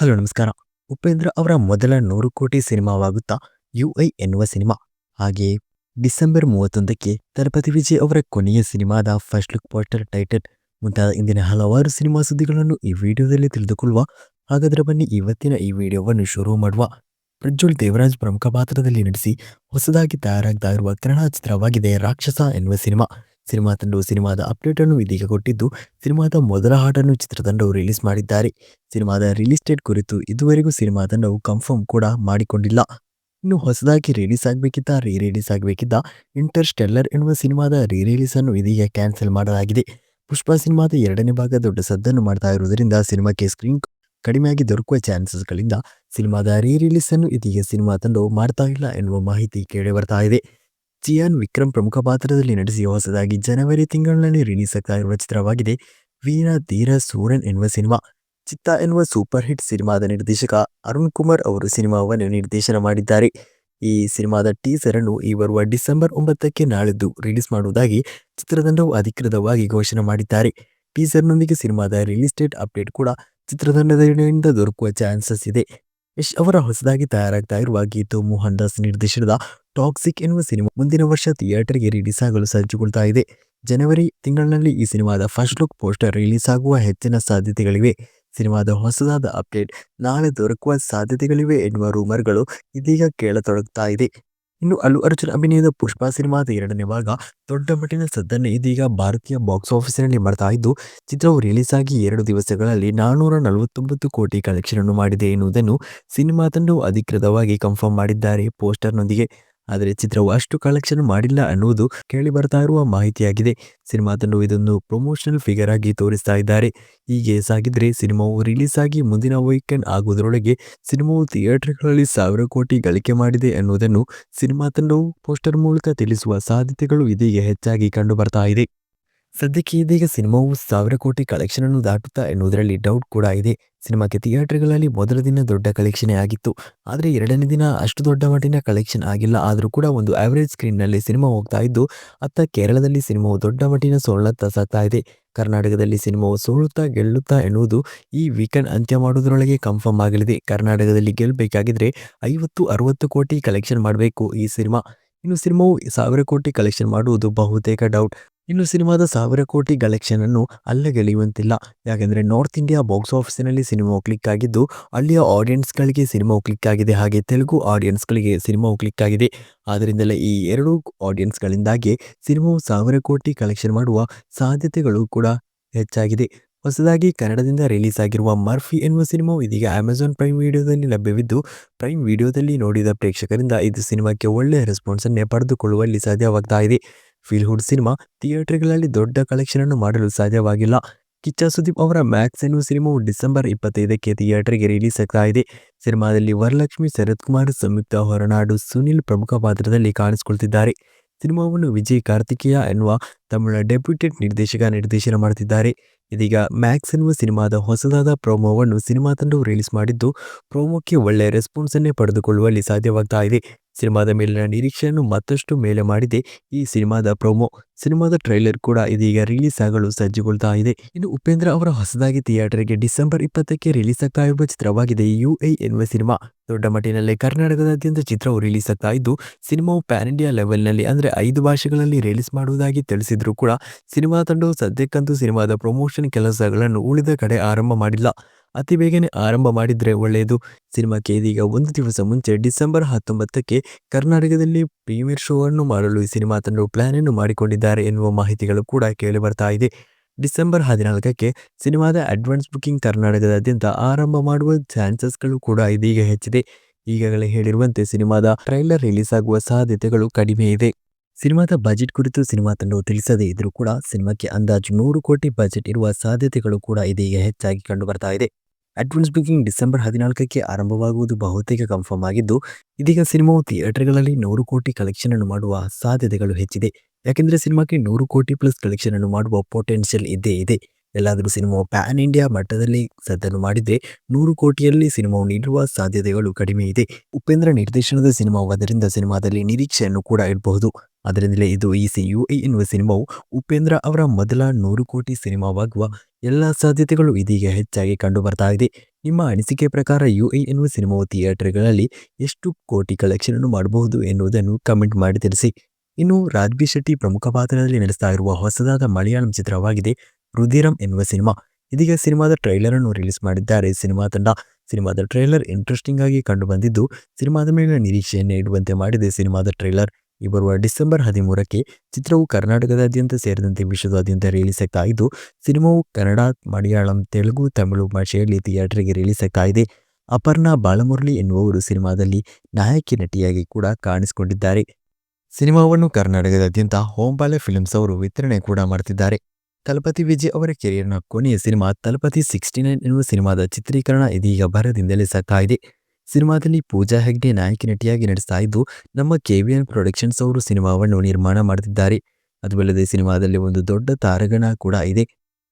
Hello, ನಮಸ್ಕಾರ. ಉಪೇಂದ್ರ ಅವರ ಮೊದಲ ನೂರು ಕೋಟಿ ಸಿನಿಮಾವಾಗುತ್ತಾ ಯು ಐ ಎನ್ನುವ ಸಿನಿಮಾ. ಹಾಗೆಯೇ ಡಿಸೆಂಬರ್ ಮೂವತ್ತೊಂದಕ್ಕೆ ತಲಪತಿ ವಿಜಯ್ ಅವರ ಕೊನೆಯ ಸಿನಿಮಾದ ಫಸ್ಟ್ ಲುಕ್ ಪೋಸ್ಟರ್ ಟೈಟಲ್ ಮುಂತಾದ ಇಂದಿನ ಹಲವಾರು ಸಿನಿಮಾ ಸುದ್ದಿಗಳನ್ನು ಈ ವಿಡಿಯೋದಲ್ಲಿ ತಿಳಿದುಕೊಳ್ಳುವ. ಹಾಗಾದರೆ ಬನ್ನಿ ಇವತ್ತಿನ ಈ ವಿಡಿಯೋವನ್ನು ಶುರು ಮಾಡುವ. ಪ್ರಜ್ವಲ್ ದೇವರಾಜ್ ಪ್ರಮುಖ ಪಾತ್ರದಲ್ಲಿ ನಟಿಸಿ ಹೊಸದಾಗಿ ತಯಾರಾಗ್ತಾ ಇರುವ ಕನ್ನಡ ಚಿತ್ರವಾಗಿದೆ ರಾಕ್ಷಸ ಎನ್ನುವ ಸಿನಿಮಾ. ಸಿನಿಮಾ ತಂಡವು ಸಿನಿಮಾದ ಅಪ್ಡೇಟ್ ಅನ್ನು ಇದೀಗ ಕೊಟ್ಟಿದ್ದು, ಸಿನಿಮಾದ ಮೊದಲ ಹಾಡನ್ನು ಚಿತ್ರತಂಡವು ರಿಲೀಸ್ ಮಾಡಿದ್ದಾರೆ. ಸಿನಿಮಾದ ರಿಲೀಸ್ ಡೇಟ್ ಕುರಿತು ಇದುವರೆಗೂ ಸಿನಿಮಾ ತಂಡವು ಕನ್ಫರ್ಮ್ ಕೂಡ ಮಾಡಿಕೊಂಡಿಲ್ಲ. ಇನ್ನು ಹೊಸದಾಗಿ ರಿಲೀಸ್ ಆಗಬೇಕಿದ್ದ ರೀ ರಿಲೀಸ್ ಆಗಬೇಕಿದ್ದ ಇಂಟರ್ ಸ್ಟೆಲ್ಲರ್ ಎನ್ನುವ ಸಿನಿಮಾದ ರೀ ರಿಲೀಸ್ ಅನ್ನು ಇದೀಗ ಕ್ಯಾನ್ಸಲ್ ಮಾಡಲಾಗಿದೆ. ಪುಷ್ಪ ಸಿನಿಮಾದ ಎರಡನೇ ಭಾಗ ದೊಡ್ಡ ಸದ್ದನ್ನು ಮಾಡ್ತಾ ಇರುವುದರಿಂದ ಸಿನಿಮಾಕ್ಕೆ ಸ್ಕ್ರೀನ್ ಕಡಿಮೆಯಾಗಿ ದೊರಕುವ ಚಾನ್ಸಸ್ಗಳಿಂದ ಸಿನಿಮಾದ ರೀ ರಿಲೀಸ್ ಅನ್ನು ಇದೀಗ ಸಿನಿಮಾ ತಂಡವು ಮಾಡ್ತಾ ಇಲ್ಲ ಎನ್ನುವ ಮಾಹಿತಿ ಕೇಳಿ ಬರ್ತಾ ಇದೆ. ಚಿಯಾನ್ ವಿಕ್ರಮ್ ಪ್ರಮುಖ ಪಾತ್ರದಲ್ಲಿ ನಟಿಸಿ ಹೊಸದಾಗಿ ಜನವರಿ ತಿಂಗಳಿನಲ್ಲಿ ರಿಲೀಸ್ ಆಗ್ತಾ ಇರುವ ಚಿತ್ರವಾಗಿದೆ ವೀರ ಧೀರ ಸೂರನ್ ಎನ್ನುವ ಸಿನಿಮಾ. ಚಿತ್ತ ಎನ್ನುವ ಸೂಪರ್ ಹಿಟ್ ಸಿನಿಮಾದ ನಿರ್ದೇಶಕ ಅರುಣ್ ಕುಮಾರ್ ಅವರು ಸಿನಿಮಾವನ್ನು ನಿರ್ದೇಶನ ಮಾಡಿದ್ದಾರೆ. ಈ ಸಿನಿಮಾದ ಟೀಸರ್ ಅನ್ನು ಈ ಬರುವ ಡಿಸೆಂಬರ್ ಒಂಬತ್ತಕ್ಕೆ ನಾಳಿದ್ದು ರಿಲೀಸ್ ಮಾಡುವುದಾಗಿ ಚಿತ್ರತಂಡವು ಅಧಿಕೃತವಾಗಿ ಘೋಷಣೆ ಮಾಡಿದ್ದಾರೆ. ಟೀಸರ್ನೊಂದಿಗೆ ಸಿನಿಮಾದ ರಿಲೀಸ್ ಡೇಟ್ ಅಪ್ಡೇಟ್ ಕೂಡ ಚಿತ್ರತಂಡದಿಂದ ದೊರಕುವ ಚಾನ್ಸಸ್ ಇದೆ. ಯಶ್ ಅವರ ಹೊಸದಾಗಿ ತಯಾರಾಗ್ತಾ ಇರುವ ಗೀತು ಮೋಹನ್ ದಾಸ್ ನಿರ್ದೇಶನದ ಟಾಕ್ಸಿಕ್ ಎನ್ನುವ ಸಿನಿಮಾ ಮುಂದಿನ ವರ್ಷ ಥಿಯೇಟರ್ಗೆ ರಿಲೀಸ್ ಆಗಲು ಸಜ್ಜುಗೊಳ್ತಾ ಇದೆ. ಜನವರಿ ತಿಂಗಳಿನಲ್ಲಿ ಈ ಸಿನಿಮಾದ ಫಸ್ಟ್ ಲುಕ್ ಪೋಸ್ಟರ್ ರಿಲೀಸ್ ಆಗುವ ಹೆಚ್ಚಿನ ಸಾಧ್ಯತೆಗಳಿವೆ. ಸಿನಿಮಾದ ಹೊಸದಾದ ಅಪ್ಡೇಟ್ ನಾಳೆ ದೊರಕುವ ಸಾಧ್ಯತೆಗಳಿವೆ ಎನ್ನುವ ರೂಮರ್ಗಳು ಇದೀಗ ಕೇಳತೊಡಗ್ತಾ ಇದೆ. ಇನ್ನು ಅಲ್ಲು ಅರ್ಜುನ್ ಅಭಿನಯದ ಪುಷ್ಪ ಸಿನಿಮಾದ ಎರಡನೇ ಭಾಗ ದೊಡ್ಡ ಮಟ್ಟಿನ ಸದ್ದನ್ನು ಇದೀಗ ಭಾರತೀಯ ಬಾಕ್ಸ್ ಆಫೀಸಿನಲ್ಲಿ ಮಾಡ್ತಾ ಇದ್ದು, ಚಿತ್ರವು ರಿಲೀಸ್ ಆಗಿ ಎರಡು ದಿವಸಗಳಲ್ಲಿ ನಾನ್ನೂರ ನಲವತ್ತೊಂಬತ್ತು ಕೋಟಿ ಕಲೆಕ್ಷನ್ ಅನ್ನು ಮಾಡಿದೆ ಎನ್ನುವುದನ್ನು ಸಿನಿಮಾ ತಂಡವು ಅಧಿಕೃತವಾಗಿ ಕನ್ಫರ್ಮ್ ಮಾಡಿದ್ದಾರೆ. ಪೋಸ್ಟರ್ನೊಂದಿಗೆ ಆದರೆ ಚಿತ್ರವು ಅಷ್ಟು ಕಲೆಕ್ಷನ್ ಮಾಡಿಲ್ಲ ಅನ್ನುವುದು ಕೇಳಿ ಬರ್ತಾ ಇರುವ ಮಾಹಿತಿಯಾಗಿದೆ. ಸಿನಿಮಾ ತಂಡವು ಇದನ್ನು ಪ್ರಮೋಷನಲ್ ಫಿಗರ್ ಆಗಿ ತೋರಿಸ್ತಾ ಇದ್ದಾರೆ. ಹೀಗೆ ಸಾಗಿದ್ರೆ ಸಿನಿಮಾವು ರಿಲೀಸ್ ಆಗಿ ಮುಂದಿನ ವೀಕೆಂಡ್ ಆಗುವುದರೊಳಗೆ ಸಿನಿಮಾವು ಥಿಯೇಟರ್ಗಳಲ್ಲಿ ಸಾವಿರ ಕೋಟಿ ಗಳಿಕೆ ಮಾಡಿದೆ ಅನ್ನುವುದನ್ನು ಸಿನಿಮಾ ತಂಡವು ಪೋಸ್ಟರ್ ಮೂಲಕ ತಿಳಿಸುವ ಸಾಧ್ಯತೆಗಳು ಇದೀಗ ಹೆಚ್ಚಾಗಿ ಕಂಡು ಬರ್ತಾ ಇದೆ. ಸದ್ಯಕ್ಕೆ ಇದೀಗ ಸಿನಿಮಾವು ಸಾವಿರ ಕೋಟಿ ಕಲೆಕ್ಷನ್ ಅನ್ನು ದಾಟುತ್ತಾ ಎನ್ನುವುದರಲ್ಲಿ ಡೌಟ್ ಕೂಡ ಇದೆ. ಸಿನಿಮಾಕ್ಕೆ ಥಿಯೇಟರ್ಗಳಲ್ಲಿ ಮೊದಲ ದಿನ ದೊಡ್ಡ ಕಲೆಕ್ಷನ್ ಆಗಿತ್ತು. ಆದರೆ ಎರಡನೇ ದಿನ ಅಷ್ಟು ದೊಡ್ಡ ಮಟ್ಟಿನ ಕಲೆಕ್ಷನ್ ಆಗಿಲ್ಲ. ಆದರೂ ಕೂಡ ಒಂದು ಆವರೇಜ್ ಸ್ಕ್ರೀನ್ನಲ್ಲಿ ಸಿನಿಮಾ ಹೋಗ್ತಾ ಇದ್ದು, ಅತ್ತ ಕೇರಳದಲ್ಲಿ ಸಿನಿಮಾವು ದೊಡ್ಡ ಮಟ್ಟಿನ ಸೋಲತ್ತ ಸಾಗ್ತಾ ಇದೆ. ಕರ್ನಾಟಕದಲ್ಲಿ ಸಿನಿಮಾವು ಸೋಳುತ್ತಾ ಗೆಲ್ಲುತ್ತಾ ಎನ್ನುವುದು ಈ ವೀಕೆಂಡ್ ಅಂತ್ಯ ಮಾಡುವುದರೊಳಗೆ ಕನ್ಫರ್ಮ್ ಆಗಲಿದೆ. ಕರ್ನಾಟಕದಲ್ಲಿ ಗೆಲ್ಲಬೇಕಾಗಿದ್ರೆ ಐವತ್ತು, ಅರವತ್ತು ಕೋಟಿ ಕಲೆಕ್ಷನ್ ಮಾಡಬೇಕು ಈ ಸಿನಿಮಾ. ಇನ್ನು ಸಿನಿಮಾವು ಸಾವಿರ ಕೋಟಿ ಕಲೆಕ್ಷನ್ ಮಾಡುವುದು ಬಹುತೇಕ ಡೌಟ್. ಇನ್ನು ಸಿನಿಮಾದ ಸಾವಿರ ಕೋಟಿ ಕಲೆಕ್ಷನ್ ಅನ್ನು ಅಲ್ಲಗೆಳೆಯುವಂತಿಲ್ಲ ಯಾಕೆಂದರೆ ನಾರ್ತ್ ಇಂಡಿಯಾ ಬಾಕ್ಸ್ ಆಫೀಸಿನಲ್ಲಿ ಸಿನಿಮಾವು ಕ್ಲಿಕ್ ಆಗಿದ್ದು, ಅಲ್ಲಿಯ ಆಡಿಯನ್ಸ್ಗಳಿಗೆ ಸಿನಿಮಾವು ಕ್ಲಿಕ್ ಆಗಿದೆ ಹಾಗೆ ತೆಲುಗು ಆಡಿಯನ್ಸ್ಗಳಿಗೆ ಸಿನಿಮಾವು ಕ್ಲಿಕ್ ಆಗಿದೆ. ಆದ್ದರಿಂದಲೇ ಈ ಎರಡೂ ಆಡಿಯನ್ಸ್ಗಳಿಂದಾಗಿ ಸಿನಿಮಾವು ಸಾವಿರ ಕೋಟಿ ಕಲೆಕ್ಷನ್ ಮಾಡುವ ಸಾಧ್ಯತೆಗಳು ಕೂಡ ಹೆಚ್ಚಾಗಿದೆ. ಹೊಸದಾಗಿ ಕನ್ನಡದಿಂದ ರಿಲೀಸ್ ಆಗಿರುವ ಮರ್ಫಿ ಎನ್ನುವ ಸಿನಿಮಾವು ಇದೀಗ ಅಮೆಜಾನ್ ಪ್ರೈಮ್ ವಿಡಿಯೋದಲ್ಲಿ ಲಭ್ಯವಿದ್ದು ಪ್ರೈಮ್ ವಿಡಿಯೋದಲ್ಲಿ ನೋಡಿದ ಪ್ರೇಕ್ಷಕರಿಂದ ಇದು ಸಿನಿಮಾಕ್ಕೆ ಒಳ್ಳೆಯ ರೆಸ್ಪಾನ್ಸನ್ನೇ ಪಡೆದುಕೊಳ್ಳುವಲ್ಲಿ ಸಾಧ್ಯವಾಗ್ತಾ ಇದೆ. ಫೀಲ್ ಹುಡ್ ಸಿನಿಮಾ ಥಿಯೇಟರ್ಗಳಲ್ಲಿ ದೊಡ್ಡ ಕಲೆಕ್ಷನ್ ಅನ್ನು ಮಾಡಲು ಸಾಧ್ಯವಾಗಿಲ್ಲ. ಕಿಚ್ಚ ಸುದೀಪ್ ಅವರ ಮ್ಯಾಕ್ಸ್ ಎನ್ನುವ ಸಿನಿಮಾವು ಡಿಸೆಂಬರ್ ಇಪ್ಪತ್ತೈದಕ್ಕೆ ಥಿಯೇಟರ್ಗೆ ರಿಲೀಸ್ ಆಗ್ತಾ ಇದೆ. ಸಿನಿಮಾದಲ್ಲಿ ವರಲಕ್ಷ್ಮಿ, ಶರತ್ ಕುಮಾರ್, ಸಂಯುಕ್ತ, ಹೊರನಾಡು, ಸುನಿಲ್ ಪ್ರಮುಖ ಪಾತ್ರದಲ್ಲಿ ಕಾಣಿಸಿಕೊಳ್ತಿದ್ದಾರೆ. ಸಿನಿಮಾವನ್ನು ವಿಜಯ್ ಕಾರ್ತಿಕೇಯ ಎನ್ನುವ ತಮಿಳ ಡೆಪ್ಯೂಟೆಡ್ ನಿರ್ದೇಶಕ ನಿರ್ದೇಶನ ಮಾಡುತ್ತಿದ್ದಾರೆ. ಇದೀಗ ಮ್ಯಾಕ್ಸ್ ಎನ್ನುವ ಸಿನಿಮಾದ ಹೊಸದಾದ ಪ್ರೋಮೋವನ್ನು ಸಿನಿಮಾ ತಂಡವು ರಿಲೀಸ್ ಮಾಡಿದ್ದು, ಪ್ರೋಮೋಕ್ಕೆ ಒಳ್ಳೆಯ ರೆಸ್ಪಾನ್ಸನ್ನೇ ಪಡೆದುಕೊಳ್ಳುವಲ್ಲಿ ಸಾಧ್ಯವಾಗ್ತಾ ಇದೆ. ಸಿನಿಮಾದ ಮೇಲಿನ ನಿರೀಕ್ಷೆಯನ್ನು ಮತ್ತಷ್ಟು ಮೇಲೆ ಮಾಡಿದೆ. ಈ ಸಿನಿಮಾದ ಪ್ರೊಮೋ, ಸಿನಿಮಾದ ಟ್ರೈಲರ್ ಕೂಡ ಇದೀಗ ರಿಲೀಸ್ ಆಗಲು ಸಜ್ಜುಗೊಳ್ತಾ ಇದೆ. ಇನ್ನು ಉಪೇಂದ್ರ ಅವರ ಹೊಸದಾಗಿ ಥಿಯೇಟರ್ಗೆ ಡಿಸೆಂಬರ್ ಇಪ್ಪತ್ತಕ್ಕೆ ರಿಲೀಸ್ ಆಗ್ತಾ ಇರುವ ಚಿತ್ರವಾಗಿದೆ ಯು ಐ ಎನ್ನುವ ಸಿನಿಮಾ. ದೊಡ್ಡ ಮಟ್ಟಿನಲ್ಲಿ ಕರ್ನಾಟಕದಾದ್ಯಂತ ಚಿತ್ರವು ರಿಲೀಸ್ ಆಗ್ತಾ ಇದ್ದು, ಸಿನಿಮಾವು ಪ್ಯಾನ್ ಇಂಡಿಯಾ ಲೆವೆಲ್ನಲ್ಲಿ ಅಂದರೆ ಐದು ಭಾಷೆಗಳಲ್ಲಿ ರಿಲೀಸ್ ಮಾಡುವುದಾಗಿ ತಿಳಿಸಿದ್ರು ಕೂಡ ಸಿನಿಮಾ ತಂಡವು ಸದ್ಯಕ್ಕಂತೂ ಸಿನಿಮಾದ ಪ್ರಮೋಷನ್ ಕೆಲಸಗಳನ್ನು ಉಳಿದ ಕಡೆ ಆರಂಭ ಮಾಡಿಲ್ಲ. ಅತಿ ಬೇಗನೆ ಆರಂಭ ಮಾಡಿದರೆ ಒಳ್ಳೆಯದು. ಸಿನಿಮಾಕ್ಕೆ ಇದೀಗ ಒಂದು ದಿವಸ ಮುಂಚೆ ಡಿಸೆಂಬರ್ ಹತ್ತೊಂಬತ್ತಕ್ಕೆ ಕರ್ನಾಟಕದಲ್ಲಿ ಪ್ರೀಮಿಯರ್ ಶೋ ಅನ್ನು ಮಾಡಲು ಈ ಸಿನಿಮಾ ತಂಡವು ಪ್ಲಾನ್ ಅನ್ನು ಮಾಡಿಕೊಂಡಿದ್ದಾರೆ ಎನ್ನುವ ಮಾಹಿತಿಗಳು ಕೂಡ ಕೇಳಿ ಬರ್ತಾ ಇದೆ. ಡಿಸೆಂಬರ್ ಹದಿನಾಲ್ಕಕ್ಕೆ ಸಿನಿಮಾದ ಅಡ್ವಾನ್ಸ್ ಬುಕಿಂಗ್ ಕರ್ನಾಟಕದಾದ್ಯಂತ ಆರಂಭ ಮಾಡುವ ಚಾನ್ಸಸ್ಗಳು ಕೂಡ ಇದೀಗ ಹೆಚ್ಚಿದೆ. ಈಗಾಗಲೇ ಹೇಳಿರುವಂತೆ ಸಿನಿಮಾದ ಟ್ರೈಲರ್ ರಿಲೀಸ್ ಆಗುವ ಸಾಧ್ಯತೆಗಳು ಕಡಿಮೆ ಇದೆ. ಸಿನಿಮಾದ ಬಜೆಟ್ ಕುರಿತು ಸಿನಿಮಾ ತಂಡವು ತಿಳಿಸದೇ ಇದ್ರೂ ಕೂಡ ಸಿನಿಮಾಕ್ಕೆ ಅಂದಾಜು ನೂರು ಕೋಟಿ ಬಜೆಟ್ ಇರುವ ಸಾಧ್ಯತೆಗಳು ಕೂಡ ಇದೀಗ ಹೆಚ್ಚಾಗಿ ಕಂಡು ಬರ್ತಾ ಇದೆ. ಅಡ್ವಾನ್ಸ್ ಬುಕಿಂಗ್ ಡಿಸೆಂಬರ್ ಹದಿನಾಲ್ಕಕ್ಕೆ ಆರಂಭವಾಗುವುದು ಬಹುತೇಕ ಕನ್ಫರ್ಮ್ ಆಗಿದ್ದು, ಇದೀಗ ಸಿನಿಮಾವು ಥಿಯೇಟರ್ಗಳಲ್ಲಿ ನೂರು ಕೋಟಿ ಕಲೆಕ್ಷನ್ ಅನ್ನು ಮಾಡುವ ಸಾಧ್ಯತೆಗಳು ಹೆಚ್ಚಿದೆ. ಯಾಕೆಂದರೆ ಸಿನಿಮಾಕ್ಕೆ ನೂರು ಕೋಟಿ ಪ್ಲಸ್ ಕಲೆಕ್ಷನ್ ಅನ್ನು ಮಾಡುವ ಪೊಟೆನ್ಷಿಯಲ್ ಇದ್ದೇ ಇದೆ. ಎಲ್ಲಾದರೂ ಸಿನಿಮಾವು ಪ್ಯಾನ್ ಇಂಡಿಯಾ ಮಟ್ಟದಲ್ಲಿ ಸದ್ದನ್ನು ಮಾಡಿದ್ರೆ, ನೂರು ಕೋಟಿಯಲ್ಲಿ ಸಿನಿಮಾವು ನೀಡುವ ಸಾಧ್ಯತೆಗಳು ಕಡಿಮೆ ಇದೆ. ಉಪೇಂದ್ರ ನಿರ್ದೇಶನದ ಸಿನಿಮಾವಾದ್ದರಿಂದ ಸಿನಿಮಾದಲ್ಲಿ ನಿರೀಕ್ಷೆಯನ್ನು ಕೂಡ ಇರಬಹುದು ಅದರಿಂದಲೇ ಇದು ಈ ಸಿ ಯು ಎನ್ನುವ ಸಿನಿಮಾವು ಉಪೇಂದ್ರ ಅವರ ಮೊದಲ ನೂರು ಕೋಟಿ ಸಿನಿಮಾವಾಗುವ ಎಲ್ಲ ಸಾಧ್ಯತೆಗಳು ಇದೀಗ ಹೆಚ್ಚಾಗಿ ಕಂಡು ಬರ್ತಾ ಇದೆ ನಿಮ್ಮ ಅನಿಸಿಕೆ ಪ್ರಕಾರ ಯು ಐ ಎನ್ನುವ ಸಿನಿಮಾವು ಥಿಯೇಟರ್ಗಳಲ್ಲಿ ಎಷ್ಟು ಕೋಟಿ ಕಲೆಕ್ಷನ್ ಅನ್ನು ಮಾಡಬಹುದು ಎನ್ನುವುದನ್ನು ಕಮೆಂಟ್ ಮಾಡಿ ತಿಳಿಸಿ. ಇನ್ನು ರಾಜ್ಬಿ ಶೆಟ್ಟಿ ಪ್ರಮುಖ ಪಾತ್ರದಲ್ಲಿ ನಡೆಸ್ತಾ ಇರುವ ಹೊಸದಾದ ಮಲಯಾಳಂ ಚಿತ್ರವಾಗಿದೆ ರುದಿರಂ ಎನ್ನುವ ಸಿನಿಮಾ. ಇದೀಗ ಸಿನಿಮಾದ ಟ್ರೈಲರ್ ಅನ್ನು ರಿಲೀಸ್ ಮಾಡಿದ್ದಾರೆ. ಸಿನಿಮಾ ತಂಡ ಸಿನಿಮಾದ ಟ್ರೈಲರ್ ಇಂಟ್ರೆಸ್ಟಿಂಗ್ ಆಗಿ ಕಂಡು ಬಂದಿದ್ದು ಸಿನಿಮಾದ ಮೇಲಿನ ನಿರೀಕ್ಷೆಯನ್ನು ಇಡುವಂತೆ ಮಾಡಿದೆ ಸಿನಿಮಾದ ಟ್ರೈಲರ್. ಈ ಬರುವ ಡಿಸೆಂಬರ್ ಹದಿಮೂರಕ್ಕೆ ಚಿತ್ರವು ಕರ್ನಾಟಕದಾದ್ಯಂತ ಸೇರಿದಂತೆ ವಿಶ್ವದಾದ್ಯಂತ ರಿಲೀಸ್ ಆಗ್ತಾ ಸಿನಿಮಾವು ಕನ್ನಡ, ಮಲಯಾಳಂ, ತೆಲುಗು, ತಮಿಳು ಭಾಷೆಯಲ್ಲಿ ಥಿಯೇಟರ್ಗೆ ರಿಲೀಸ್ ಆಗ್ತಾ ಇದೆ. ಅಪರ್ಣಾ ಬಾಲಮುರಳಿ ಎನ್ನುವವರು ಸಿನಿಮಾದಲ್ಲಿ ನಾಯಕಿ ನಟಿಯಾಗಿ ಕೂಡ ಕಾಣಿಸಿಕೊಂಡಿದ್ದಾರೆ. ಸಿನಿಮಾವನ್ನು ಕರ್ನಾಟಕದಾದ್ಯಂತ ಹೋಂಬಾಲೆ ಫಿಲ್ಮ್ಸ್ ಅವರು ವಿತರಣೆ ಕೂಡ ಮಾಡ್ತಿದ್ದಾರೆ. ತಲಪತಿ ವಿಜಯ್ ಅವರ ಕೆರಿಯರ್ನ ಕೊನೆಯ ಸಿನಿಮಾ ತಲಪತಿ ಸಿಕ್ಸ್ಟಿ ನೈನ್ ಎನ್ನುವ ಸಿನಿಮಾದ ಚಿತ್ರೀಕರಣ ಇದೀಗ ಭರದಿಂದಲೇ ಸಾಕಾಗಿದೆ ಸಿನಿಮಾದಲ್ಲಿ ಪೂಜಾ ಹೆಗ್ಡೆ, ನಾಯಕಿ ನಟಿಯಾಗಿ ನಡೆಸ್ತಾ ಇದ್ದು, ನಮ್ಮ ಕೆವಿಎನ್ ಪ್ರೊಡಕ್ಷನ್ಸ್ ಅವರು ಸಿನಿಮಾವನ್ನು ನಿರ್ಮಾಣ ಮಾಡುತ್ತಿದ್ದಾರೆ ಅದುವಲ್ಲದೆ ಸಿನಿಮಾದಲ್ಲಿ ಒಂದು ದೊಡ್ಡ ತಾರಗಣ ಕೂಡ ಇದೆ.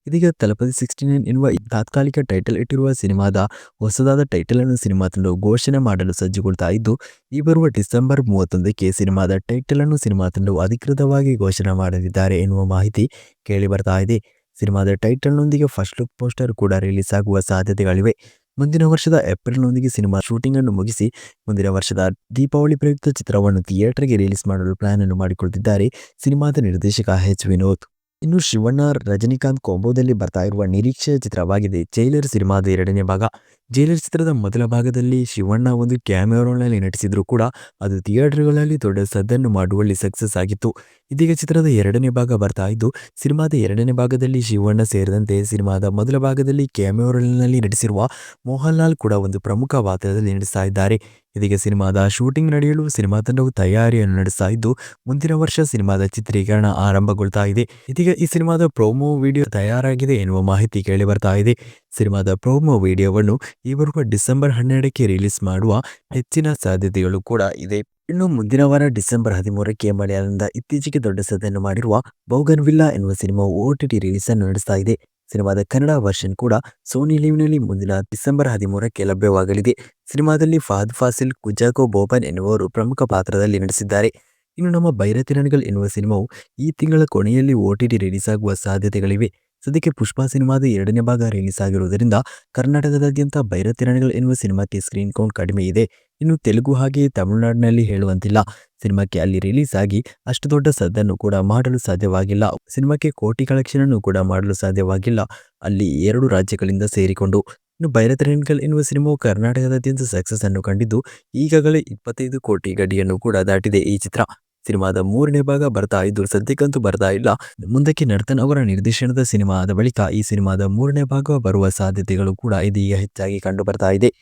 ಇದೀಗ ತಲಪತಿ ಸಿಕ್ಸ್ಟಿ ನೈನ್ ಎನ್ನುವ ತಾತ್ಕಾಲಿಕ ಟೈಟಲ್ ಇಟ್ಟಿರುವ ಸಿನಿಮಾದ ಹೊಸದಾದ ಟೈಟಲ್ ಅನ್ನು ಸಿನಿಮಾ ತಂಡವು ಘೋಷಣೆ ಮಾಡಲು ಸಜ್ಜುಗೊಳ್ತಾ ಇದ್ದು, ಈ ಬರುವ ಡಿಸೆಂಬರ್ ಮೂವತ್ತೊಂದಕ್ಕೆ ಸಿನಿಮಾದ ಟೈಟಲ್ ಅನ್ನು ಸಿನಿಮಾ ತಂಡವು ಅಧಿಕೃತವಾಗಿ ಘೋಷಣೆ ಮಾಡಲಿದ್ದಾರೆ ಎನ್ನುವ ಮಾಹಿತಿ ಕೇಳಿ ಬರ್ತಾ ಇದೆ. ಸಿನಿಮಾದ ಟೈಟಲ್ನೊಂದಿಗೆ ಫಸ್ಟ್ ಲುಕ್ ಪೋಸ್ಟರ್ ಕೂಡ ರಿಲೀಸ್ ಆಗುವ ಸಾಧ್ಯತೆಗಳಿವೆ. ಮುಂದಿನ ವರ್ಷದ ಏಪ್ರಿಲ್ನೊಂದಿಗೆ ಸಿನಿಮಾ ಶೂಟಿಂಗ್ ಅನ್ನು ಮುಗಿಸಿ, ಮುಂದಿನ ವರ್ಷದ ದೀಪಾವಳಿ ಪ್ರಯುಕ್ತ ಚಿತ್ರವನ್ನು ಥಿಯೇಟರ್ಗೆ ರಿಲೀಸ್ ಮಾಡಲು ಪ್ಲಾನ್ ಅನ್ನು ಮಾಡಿಕೊಳ್ತಿದ್ದಾರೆ ಸಿನಿಮಾದ ನಿರ್ದೇಶಕ ಎಚ್ ವಿನೋದ್. ಇನ್ನು ಶಿವಣ್ಣ ರಜನಿಕಾಂತ್ ಕೊಂಬೋದಲ್ಲಿ ಬರ್ತಾ ಇರುವ ನಿರೀಕ್ಷೆಯ ಚಿತ್ರವಾಗಿದೆ. ಜೈಲರ್ ಸಿನಿಮಾದ ಎರಡನೇ ಭಾಗ. ಜೈಲರ್ ಚಿತ್ರದ ಮೊದಲ ಭಾಗದಲ್ಲಿ ಶಿವಣ್ಣ ಒಂದು ಕ್ಯಾಮಿಯೋ ರೋಲ್ನಲ್ಲಿ ನಟಿಸಿದ್ರು ಕೂಡ ಅದು ಥಿಯೇಟರ್ಗಳಲ್ಲಿ ದೊಡ್ಡ ಸದ್ದನ್ನು ಮಾಡುವಲ್ಲಿ ಸಕ್ಸಸ್ ಆಗಿತ್ತು. ಇದೀಗ ಚಿತ್ರದ ಎರಡನೇ ಭಾಗ ಬರ್ತಾ ಇದ್ದು, ಸಿನಿಮಾದ ಎರಡನೇ ಭಾಗದಲ್ಲಿ ಶಿವಣ್ಣ ಸೇರಿದಂತೆ ಸಿನಿಮಾದ ಮೊದಲ ಭಾಗದಲ್ಲಿ ಕ್ಯಾಮಿಯೋ ರೋಲ್ನಲ್ಲಿ ನಟಿಸಿರುವ ಮೋಹನ್ ಲಾಲ್ ಕೂಡ ಒಂದು ಪ್ರಮುಖ ಪಾತ್ರದಲ್ಲಿ ನಟಿಸ್ತಾ ಇದ್ದಾರೆ. ಇದೀಗ ಸಿನಿಮಾದ ಶೂಟಿಂಗ್ ನಡೆಯಲು ಸಿನಿಮಾ ತಂಡವು ತಯಾರಿಯನ್ನು ನಡೆಸ್ತಾ ಇದ್ದು, ಮುಂದಿನ ವರ್ಷ ಸಿನಿಮಾದ ಚಿತ್ರೀಕರಣ ಆರಂಭಗೊಳ್ತಾ ಇದೆ. ಇದೀಗ ಈ ಸಿನಿಮಾದ ಪ್ರೋಮೋ ವಿಡಿಯೋ ತಯಾರಾಗಿದೆ ಎನ್ನುವ ಮಾಹಿತಿ ಕೇಳಿ ಬರ್ತಾ ಇದೆ. ಸಿನಿಮಾದ ಪ್ರೋಮೋ ವಿಡಿಯೋವನ್ನು ಈ ಬರುವ ಡಿಸೆಂಬರ್ ಹನ್ನೆರಡಕ್ಕೆ ರಿಲೀಸ್ ಮಾಡುವ ಹೆಚ್ಚಿನ ಸಾಧ್ಯತೆಗಳು ಕೂಡ ಇದೆ. ಇನ್ನು ಮುಂದಿನ ವಾರ ಡಿಸೆಂಬರ್ ಹದಿಮೂರಕ್ಕೆ ಮಲಯಾಳಂದ ಇತ್ತೀಚೆಗೆ ದೊಡ್ಡ ಸದ್ದನ್ನು ಮಾಡಿರುವ ಬೌಗನ್ ವಿಲ್ಲಾ ಎನ್ನುವ ಸಿನಿಮಾ ಓ ಟಿ ಟಿ ರಿಲೀಸ್ ಅನ್ನು ನಡೆಸ್ತಾ ಇದೆ. ಸಿನಿಮಾದ ಕನ್ನಡ ವರ್ಷನ್ ಕೂಡ ಸೋನಿ ಲಿವ್ನಲ್ಲಿ ಮುಂದಿನ ಡಿಸೆಂಬರ್ ಹದಿಮೂರಕ್ಕೆ ಲಭ್ಯವಾಗಲಿದೆ. ಸಿನಿಮಾದಲ್ಲಿ ಫಹದ್ ಫಾಸಿಲ್, ಕುಜಾಕೋ ಬೋಬನ್ ಎನ್ನುವರು ಪ್ರಮುಖ ಪಾತ್ರದಲ್ಲಿ ನಟಿಸಿದ್ದಾರೆ. ಇನ್ನು ನಮ್ಮ ಬೈರತಿರಣಗಳು ಎನ್ನುವ ಸಿನಿಮಾವು ಈ ತಿಂಗಳ ಕೊನೆಯಲ್ಲಿ ಓ ಟಿ ಟಿ ರಿಲೀಸ್ ಆಗುವ ಸಾಧ್ಯತೆಗಳಿವೆ. ಸದ್ಯಕ್ಕೆ ಪುಷ್ಪಾ ಸಿನಿಮಾದ ಎರಡನೇ ಭಾಗ ರಿಲೀಸ್ ಆಗಿರುವುದರಿಂದ ಕರ್ನಾಟಕದಾದ್ಯಂತ ಬೈರತಿರಣಗಳು ಎನ್ನುವ ಸಿನಿಮಾಕ್ಕೆ ಸ್ಕ್ರೀನ್ ಕೌಂಟ್ ಕಡಿಮೆ ಇದೆ. ಇನ್ನು ತೆಲುಗು ಹಾಗೆ ತಮಿಳುನಾಡಿನಲ್ಲಿ ಹೇಳುವಂತಿಲ್ಲ. ಸಿನಿಮಾಕ್ಕೆ ಅಲ್ಲಿ ರಿಲೀಸ್ ಆಗಿ ಅಷ್ಟು ದೊಡ್ಡ ಸದ್ದನ್ನು ಕೂಡ ಮಾಡಲು ಸಾಧ್ಯವಾಗಿಲ್ಲ. ಸಿನಿಮಾಕ್ಕೆ ಕೋಟಿ ಕಲೆಕ್ಷನ್ ಅನ್ನು ಕೂಡ ಮಾಡಲು ಸಾಧ್ಯವಾಗಿಲ್ಲ. ಅಲ್ಲಿ ಎರಡು ರಾಜ್ಯಗಳಿಂದ ಸೇರಿಕೊಂಡು. ಇನ್ನು ಬೈರತಿರಣಗಳು ಎನ್ನುವ ಸಿನಿಮಾವು ಕರ್ನಾಟಕದಾದ್ಯಂತ ಸಕ್ಸಸ್ ಅನ್ನು ಕಂಡಿದ್ದು, ಈಗಾಗಲೇ ಇಪ್ಪತ್ತೈದು ಕೋಟಿ ಗಡಿಯನ್ನು ಕೂಡ ದಾಟಿದೆ ಈ ಚಿತ್ರ. ಸಿನಿಮಾದ ಮೂರನೇ ಭಾಗ ಬರ್ತಾ ಇದ್ದು, ಸದ್ಯಕ್ಕಂತೂ ಬರ್ತಾ ಇಲ್ಲ. ಮುಂದಕ್ಕೆ ನರ್ತನ್ ಅವರ ನಿರ್ದೇಶನದ ಸಿನಿಮಾದ ಬಳಿಕ ಈ ಸಿನಿಮಾದ ಮೂರನೇ ಭಾಗ ಬರುವ ಸಾಧ್ಯತೆಗಳು ಕೂಡ ಇದೀಗ ಹೆಚ್ಚಾಗಿ ಕಂಡು ಬರ್ತಾ ಇದೆ.